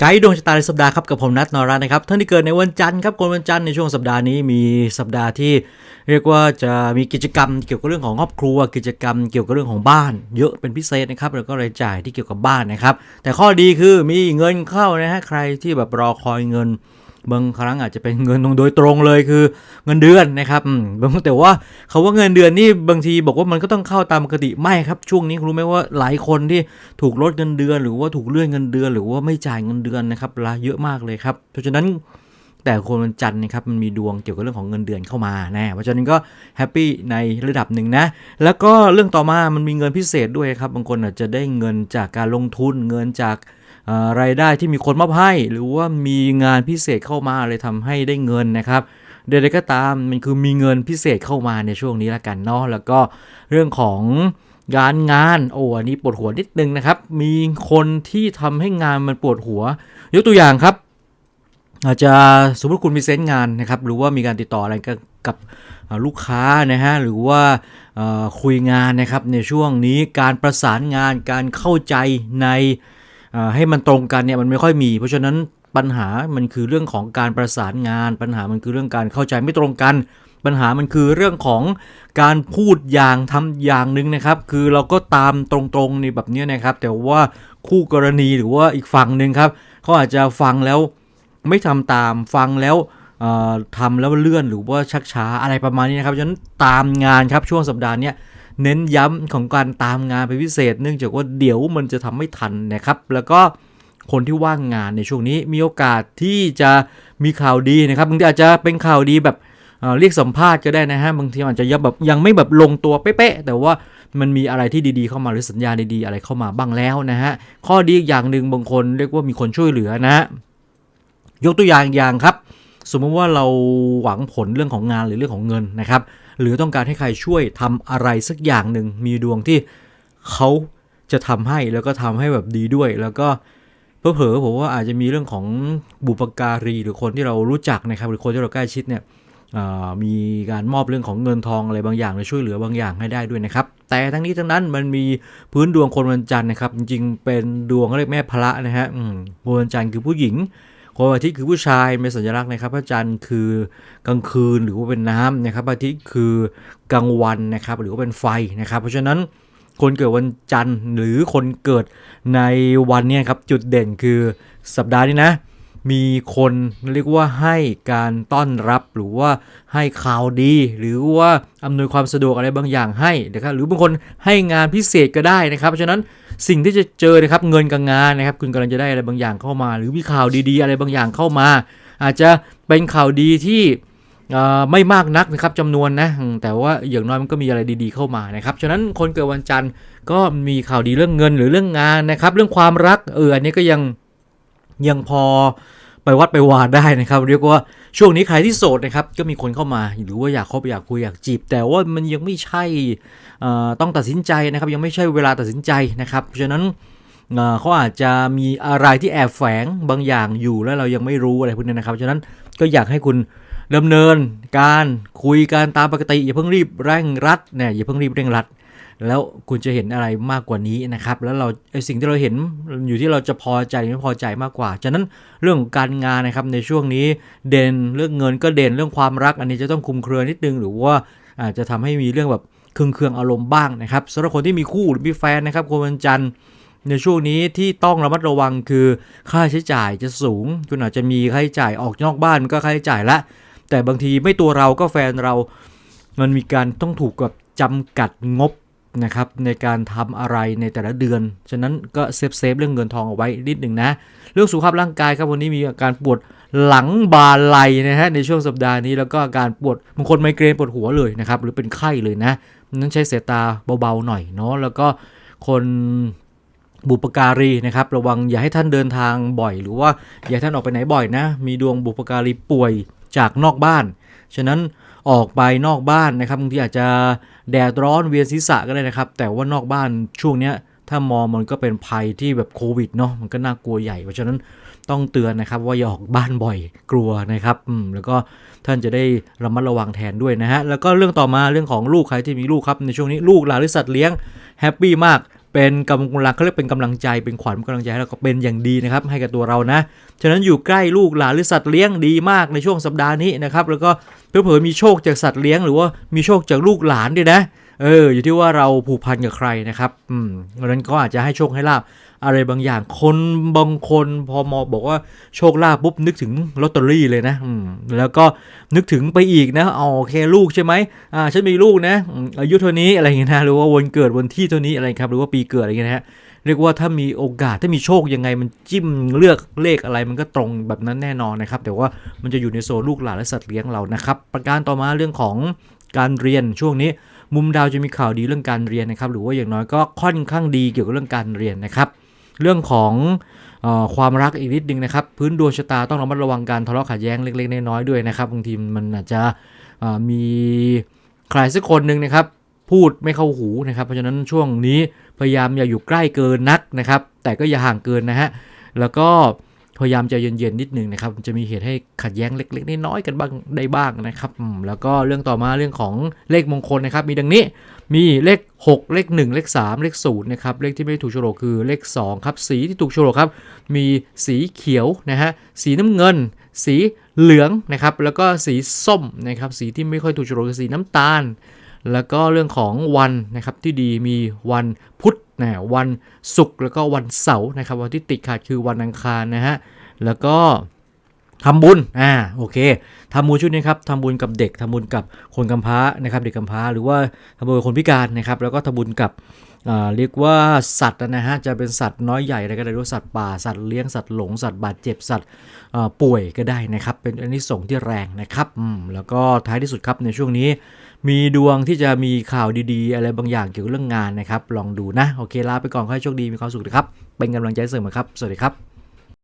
ไกด์ดวงชะตาในสัปดาห์ครับกับผมนัทนรัตน์นะครับท่านที่เกิดในวันจันทร์ครับคนวันจันทร์ในช่วงสัปดาห์นี้มีสัปดาห์ที่ เรียกว่าจะมีกิจกรรมเกี่ยวกับเรื่องของครอบครัว กิจกรรมเกี่ยวกับเรื่องของบ้าน เยอะเป็นพิเศษนะครับแล้วก็รายจ่ายที่เกี่ยวกับบ้านนะครับ แต่ข้อดีคือมีเงินเข้านะฮะใครที่แบบรอคอยเงิน บางครั้งอาจจะเป็นเงินโดยตรงเลยคือเงินเดือนนะครับบางแต่ว่าเขาว่าเงินเดือนนี่บางทีบอกว่ามันก็ต้องเข้าตามปกติไม่ครับ ช่วงนี้คุณรู้ไหมว่าหลายคนที่ถูกลดเงินเดือน หรือว่าถูกเลื่อนเงินเดือน หรือว่าไม่จ่ายเงินเดือนนะครับลาเยอะมากเลยครับเพราะฉะนั้นแต่คนวันจันทร์นะครับมันมีดวงเกี่ยวกับเรื่องของเงินเดือนเข้ามานะเพราะฉะนั้นก็แฮปปี้ในระดับหนึ่งนะ แล้วก็เรื่องต่อมามันมีเงินพิเศษด้วยครับบางคนอาจจะได้เงินจากการลงทุนเงินจาก รายได้ที่มีคนมอบให้ หรือว่ามีงานพิเศษเข้ามาเลยทำให้ได้เงินนะครับใดๆก็ตามมันคือมีเงินพิเศษเข้ามาในช่วงนี้ละกันเนาะแล้วก็เรื่องของการงานโอ้อันนี้ปวดหัวนิดนึงนะครับ มีคนที่ทำให้งานมันปวดหัว ยกตัวอย่างครับ อาจจะสมมติคุณมีเซนต์งานนะครับ หรือว่ามีการติดต่ออะไรกับกับลูกค้านะฮะหรือว่าคุยงานนะครับในช่วงนี้การประสานงานการเข้าใจใน ให้มันตรงกันเนี่ยมันไม่ค่อยมี เพราะฉะนั้นปัญหามันคือเรื่องของการประสานงาน ปัญหามันคือเรื่องการเข้าใจไม่ตรงกัน ปัญหามันคือเรื่องของการพูดอย่างทำอย่างหนึ่งนะครับ คือเราก็ตามตรงๆในแบบนี้นะครับ แต่ว่าคู่กรณีหรือว่าอีกฝั่งหนึ่งครับเขาอาจจะฟังแล้วไม่ทำตามฟังแล้วเอ่อทำแล้วเลื่อนหรือว่าชักช้าอะไรประมาณนี้นะครับฉะนั้นตามงานครับช่วงสัปดาห์เนี้ย เน้นย้ำของการตามงานเป็นพิเศษ เนื่องจากว่าเดี๋ยวมันจะทำไม่ทันนะครับ แล้วก็คนที่ว่างงานในช่วงนี้มีโอกาสที่จะมีข่าวดีนะครับบางทีอาจจะเป็นข่าวดีแบบเเรียกสัมภาษณ์ก็ได้นะฮะบางทีอาจจะยังแบบยังไม่แบบลงตัวเป๊ะแต่ว่ามันมีอะไรที่ดีๆเข้ามาหรือสัญญาณดีๆอะไรเข้ามาบ้างแล้วนะฮะข้อดีอีกอย่างหนึ่งบางคนเรียกว่ามีคนช่วยเหลือนะฮะยกตัวอย่างอย่างครับ สมมติว่าเราหวังผลเรื่องของงานหรือเรื่องของเงินนะครับ หรือต้องการให้ใครช่วยทำอะไรสักอย่างหนึ่งมีดวงที่เขาจะทำให้แล้วก็ทำให้แบบดีด้วย แล้วก็เผลอๆผมว่าอาจจะมีเรื่องของบุปการีหรือคนที่เรารู้จักนะครับ หรือคนที่เราใกล้ชิดเนี่ยมีการมอบเรื่องของเงินทองอะไรบางอย่างหรือช่วยเหลือบางอย่างให้ได้ด้วยนะครับ แต่ทั้งนี้ทั้งนั้นมันมีพื้นดวงคนวันจันทร์นะครับ จริงๆเป็นดวงเรียกแม่พระนะฮะคนวันจันทร์คือผู้หญิง คนอาทิตย์คือผู้ชายเป็นสัญลักษณ์นะครับ พระจันทร์คือกลางคืนหรือว่าเป็นน้ำนะครับอาทิตย์คือกลางวันนะครับ หรือว่าเป็นไฟนะครับ เพราะฉะนั้นคนเกิดวันจันทร์หรือคนเกิดในวันนี้ครับจุดเด่นคือสัปดาห์นี้นะ มีคนเรียกว่าให้การต้อนรับหรือว่าให้ข่าวดี หรือว่าอำนวยความสะดวกอะไรบางอย่างให้นะครับหรือบางคนให้งานพิเศษก็ได้นะครับเพราะฉะนั้นสิ่งที่จะเจอนะครับเงินกับงานนะครับ คุณกำลังจะได้อะไรบางอย่างเข้ามา หรือมีข่าวดีๆ อะไรบางอย่างเข้ามา อาจจะเป็นข่าวดีที่ไม่มากนักนะครับจำนวนนะแต่ว่าอย่างน้อยมันก็มีอะไรดีๆเข้ามานะครับฉะนั้นคนเกิดวันจันทร์ก็มีข่าวดีเรื่องเงินหรือเรื่องงานนะครับ เรื่องความรักเอออันนี้ก็ยัง ยังพอไปวัดไปวาดได้นะครับ เรียกว่าช่วงนี้ใครที่โสดนะครับก็มีคนเข้ามาหรือว่าอยากคบอยากคุยอยากจีบ แต่ว่ามันยังไม่ใช่ต้องตัดสินใจนะครับ ยังไม่ใช่เวลาตัดสินใจนะครับเพราะฉะนั้นเขาอาจจะมีอะไรที่แอบแฝงบางอย่างอยู่แล้วเรายังไม่รู้อะไรพวกนี้นะครับ ฉะนั้นก็อยากให้คุณดำเนินการคุยกันตามปกติอย่าเพิ่งรีบเร่งรัดเนี่ยอย่าเพิ่งรีบเร่งรัด แล้วคุณจะเห็นอะไรมากกว่านี้นะครับ แล้วเราสิ่งที่เราเห็นอยู่ที่เราจะพอใจไม่พอใจมากกว่า ฉะนั้นเรื่องการงานนะครับในช่วงนี้เด่นเรื่องเงินก็เด่นเรื่องความรัก อันนี้จะต้องคุมเครือนิดนึง หรือว่าอาจจะทำให้มีเรื่องแบบเครืองเครืองๆอารมณ์บ้างนะครับสำหรับคนที่มีคู่หรือมีแฟนนะครับคนวันจันทร์ในช่วงนี้ที่ต้องระมัดระวังคือค่าใช้จ่ายจะสูง คุณอาจจะมีค่าใช้จ่ายออกนอกบ้านมันก็ค่าใช้จ่ายละ แต่บางทีไม่ตัวเราก็แฟนเรา มันมีการต้องถูกกับจำกัดงบ นะครับในการทำอะไรในแต่ละเดือน ฉะนั้นก็เซฟเซฟเรื่องเงินทองเอาไว้นิดหนึ่งนะ เรื่องสุขภาพร่างกายครับวันนี้มีอาการปวดหลังบาไหลนะฮะในช่วงสัปดาห์นี้แล้วก็อาการปวดบางคนไมเกรนปวดหัวเลยนะครับหรือเป็นไข้เลยนะนั้นใช้สายตาเบาๆหน่อยเนาะแล้วก็คนบุปการีนะครับระวังอย่าให้ท่านเดินทางบ่อย หรือว่าอย่าให้ท่านออกไปไหนบ่อยนะ มีดวงบุปการีป่วยจากนอกบ้าน ฉะนั้น ออกไปนอกบ้านนะครับบางทีอาจจะแดดร้อนเวียนศีรษะก็ได้นะครับ แต่ว่านอกบ้านช่วงเนี้ยถ้ามองมันก็เป็นภัยที่แบบโควิดเนาะมันก็น่ากลัวใหญ่เพราะฉะนั้นต้องเตือนนะครับ ว่าอย่าออกบ้านบ่อยกลัวนะครับอืมแล้วก็ท่านจะได้ระมัดระวังแทนด้วยนะฮะแล้วก็เรื่องต่อมาเรื่องของลูกใครที่มีลูกครับในช่วงนี้ลูกหลานหรือสัตว์เลี้ยงแฮปปี้มาก เป็นกำลังเขาเรียกเป็นกำลังใจเป็นขวัญกำลังใจให้เราก็เป็นอย่างดีนะครับให้กับตัวเรานะ ฉะนั้นอยู่ใกล้ลูกหลานหรือสัตว์เลี้ยงดีมากในช่วงสัปดาห์นี้นะครับแล้วก็เผื่อมีโชคจากสัตว์เลี้ยง หรือว่ามีโชคจากลูกหลานด้วยนะเอออยู่ที่ว่าเราผูกพันกับใครนะครับอืมดังนั้นก็อาจจะให้โชคให้ลาบ อะไรบางอย่าง คนบางคนพอมอบอกว่าโชคลาภปุ๊บนึกถึงลอตเตอรี่เลยนะแล้วก็นึกถึงไปอีกนะอ๋อโอเคลูกใช่ไหมอ่าฉันมีลูกนะอายุเท่านี้อะไรอย่างเงี้ยนะหรือว่าวันเกิดวันที่เท่านี้อะไรครับ หรือว่าปีเกิดอะไรอย่างเงี้ยนะฮะเรียกว่าถ้ามีโอกาสถ้ามีโชคยังไงมันจิ้มเลือกเลขอะไรมันก็ตรงแบบนั้นแน่นอนนะครับ แต่ว่ามันจะอยู่ในโซนลูกหลานและสัตว์เลี้ยงเรานะครับ ประการต่อมาเรื่องของการเรียนช่วงนี้ มุมดาวจะมีข่าวดีเรื่องการเรียนนะครับ หรือว่าอย่างน้อยก็ค่อนข้างดีเกี่ยวกับเรื่องการเรียนนะครับ เรื่องของออความรักอีกนิดนึงนะครับ พื้นดวงชะตาต้องระมัดระวังการทะเลาะขัดแย้งเล็กๆน้อยๆด้วยนะครับบางทีมันอาจจะมีใครสักคนหนึ่งนะครับ พูดไม่เข้าหูนะครับ เพราะฉะนั้นช่วงนี้พยายามอย่าอยู่ใกล้เกินนักนะครับ แต่ก็อย่าห่างเกินนะฮะแล้วก็พยายามใจเย็นๆนิดนึงนะครับ จะมีเหตุให้ขัดแย้งเล็กๆน้อยๆกันบ้างได้บ้างนะครับ แล้วก็เรื่องต่อมาเรื่องของเลขมงคลนะครับ มีดังนี้ มีเลข 6 เลข 1 เลข 3 เลข0นะครับเลขที่ไม่ถูกโฉลกคือเลข2ครับสีที่ถูกโฉลกครับมีสีเขียวนะฮะสีน้ำเงิน สีเหลืองนะครับแล้วก็สีส้มนะครับสีที่ไม่ค่อยถูกโฉลกคือสีน้ำตาล แล้วก็เรื่องของวันนะครับที่ดีมีวันพุธนะวันศุกร์แล้วก็วันเสาร์นะครับวันที่ติดขาดคือวันอังคารนะฮะแล้วก็ ทำบุญ อ่า โอเคทำบุญชุดนี้ครับทำบุญกับเด็กทำบุญกับคนกำพร้านะครับ เด็กกำพร้า หรือว่าทำบุญกับคนพิการนะครับ แล้วก็ทำบุญกับเรียกว่าสัตว์นะฮะ จะเป็นสัตว์น้อยใหญ่อะไรก็ได้หรือว่าสัตว์ป่า สัตว์เลี้ยง สัตว์หลง สัตว์บาดเจ็บ สัตว์ป่วยก็ได้นะครับ เป็นอันนี้ส่งที่แรงนะครับอืมแล้วก็ท้ายที่สุดครับในช่วงนี้ มีดวงที่จะมีข่าวดีๆ อะไรบางอย่างเกี่ยวกับเรื่องงานนะครับ ลองดูนะ โอเคลาไปก่อนขอให้โชคดี มีความสุขนะครับ เป็นกำลังใจเสริมครับ สวัสดีครับ